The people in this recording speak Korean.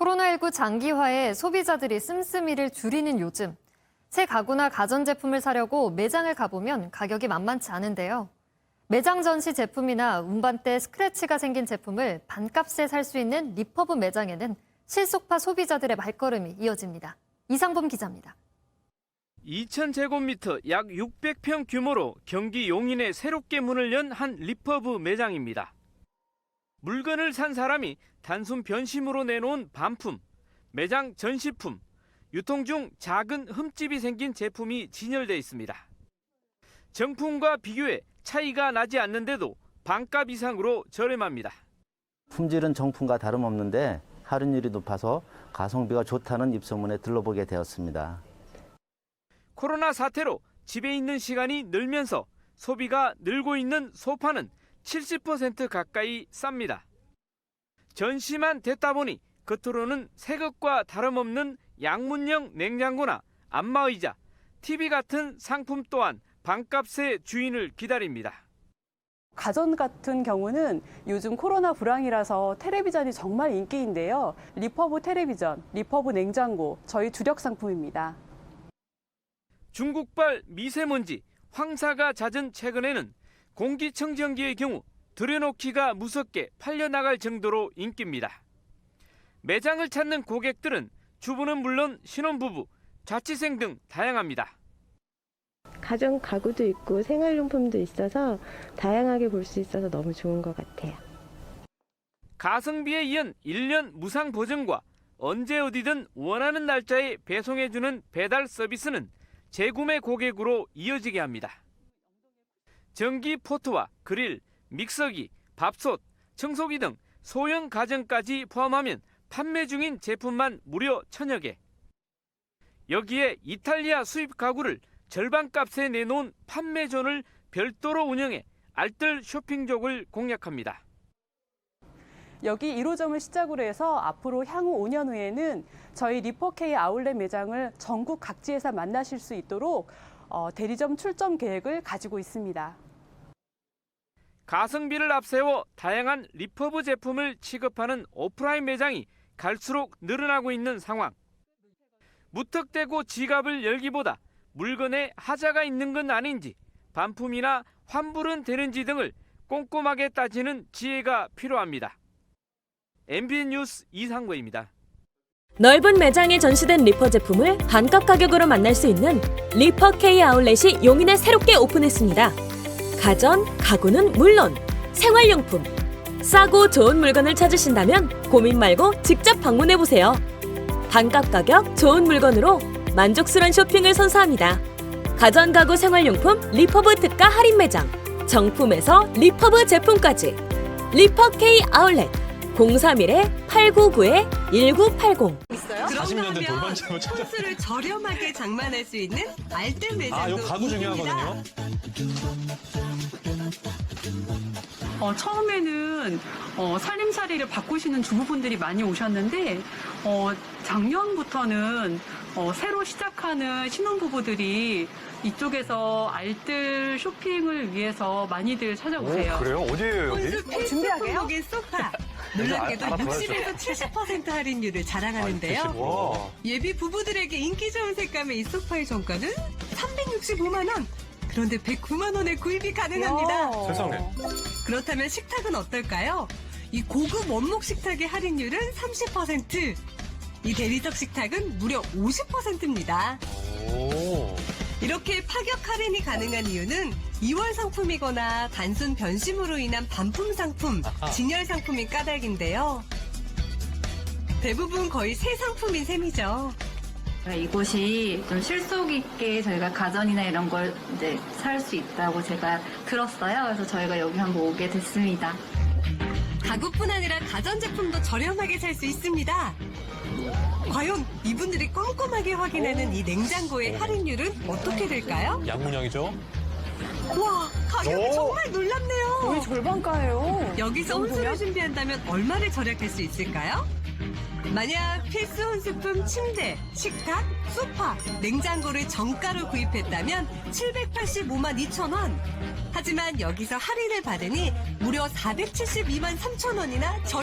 코로나19 장기화에 소비자들이 씀씀이를 줄이는 요즘. 새 가구나 가전제품을 사려고 매장을 가보면 가격이 만만치 않은데요. 매장 전시 제품이나 운반대 스크래치가 생긴 제품을 반값에 살 수 있는 리퍼브 매장에는 실속파 소비자들의 발걸음이 이어집니다. 이상범 기자입니다. 2,000제곱미터 약 600평 규모로 경기 용인에 새롭게 문을 연 한 리퍼브 매장입니다. 물건을 산 사람이 단순 변심으로 내놓은 반품, 매장 전시품, 유통 중 작은 흠집이 생긴 제품이 진열돼 있습니다. 정품과 비교해 차이가 나지 않는데도 반값 이상으로 저렴합니다. 품질은 정품과 다름없는데 할인율이 높아서 가성비가 좋다는 입소문에 들러보게 되었습니다. 코로나 사태로 집에 있는 시간이 늘면서 소비가 늘고 있는 소파는 70% 가까이 쌉니다. 전시만 됐다 보니 겉으로는 새 것과 다름없는 양문형 냉장고나 안마의자, TV 같은 상품 또한 반값의 주인을 기다립니다. 가전 같은 경우는 요즘 코로나 불황이라서 텔레비전이 정말 인기인데요. 리퍼브 텔레비전, 리퍼브 냉장고, 저희 주력 상품입니다. 중국발 미세먼지, 황사가 잦은 최근에는 공기청정기의 경우 들여놓기가 무섭게 팔려나갈 정도로 인기입니다. 매장을 찾는 고객들은 주부는 물론 신혼부부, 자취생 등 다양합니다. 가정 가구도 있고 생활용품도 있어서 다양하게 볼 수 있어서 너무 좋은 것 같아요. 가성비에 이은 1년 무상 보증과 언제 어디든 원하는 날짜에 배송해주는 배달 서비스는 재구매 고객으로 이어지게 합니다. 전기 포트와 그릴, 믹서기, 밥솥, 청소기 등 소형 가전까지 포함하면 판매 중인 제품만 무려 천여 개. 여기에 이탈리아 수입 가구를 절반 값에 내놓은 판매존을 별도로 운영해 알뜰 쇼핑족을 공략합니다. 여기 1호점을 시작으로 해서 앞으로 향후 5년 후에는 저희 리퍼케이 아울렛 매장을 전국 각지에서 만나실 수 있도록 어, 대리점 출점 계획을 가지고 있습니다. 가성비를 앞세워 다양한 리퍼브 제품을 취급하는 오프라인 매장이 갈수록 늘어나고 있는 상황. 무턱대고 지갑을 열기보다 물건에 하자가 있는 건 아닌지, 반품이나 환불은 되는지 등을 꼼꼼하게 따지는 지혜가 필요합니다. MBN 뉴스 이상구입니다. 넓은 매장에 전시된 리퍼 제품을 반값 가격으로 만날 수 있는 리퍼 K 아울렛이 용인에 새롭게 오픈했습니다. 가전, 가구는 물론 생활용품, 싸고 좋은 물건을 찾으신다면 고민 말고 직접 방문해 보세요. 반값 가격, 좋은 물건으로 만족스러운 쇼핑을 선사합니다. 가전, 가구, 생활용품 리퍼브 특가 할인 매장, 정품에서 리퍼브 제품까지 리퍼 K 아울렛 031-899-1980 40년 된 돌반지로 찾아. 코스를 저렴하게 장만할 수 있는 알뜰 매장도 아, 이거 가구 중요하거든요. 어, 처음에는 어, 살림살이를 바꾸시는 주부분들이 많이 오셨는데 어, 작년부터는 어, 새로 시작하는 신혼부부들이 이쪽에서 알뜰 쇼핑을 위해서 많이들 찾아오세요. 그래요? 어디예요, 여기? 혼수 필수품목인 소파. 놀랍게도 알- 알아봐야죠. 60에서 70% 할인율을 자랑하는데요. 와. 예비 부부들에게 인기 좋은 색감의 이 소파의 정가는 365만 원. 그런데 109만 원에 구입이 가능합니다. 세상에. 그렇다면 식탁은 어떨까요? 이 고급 원목 식탁의 할인율은 30%. 이 대리석 식탁은 무려 50%입니다. 오. 이렇게 파격 할인이 가능한 이유는 2월 상품이거나 단순 변심으로 인한 반품 상품, 진열 상품이 까닭인데요. 대부분 거의 새 상품인 셈이죠. 이곳이 좀 실속 있게 저희가 가전이나 이런 걸 이제 살 수 있다고 제가 들었어요. 그래서 저희가 여기 한번 오게 됐습니다. 가구뿐 아니라 가전제품도 저렴하게 살 수 있습니다. 과연 이분들이 꼼꼼하게 확인하는 이 냉장고의 할인율은 어떻게 될까요? 양문양이죠? 와, 가격이 오! 정말 놀랍네요. 거의 절반가예요. 여기서 혼수를 준비한다면 얼마를 절약할 수 있을까요? 만약 필수 혼수품 침대, 식탁, 소파, 냉장고를 정가로 구입했다면 785만 2천 원. 하지만 여기서 할인을 받으니 무려 472만 3천 원이나 절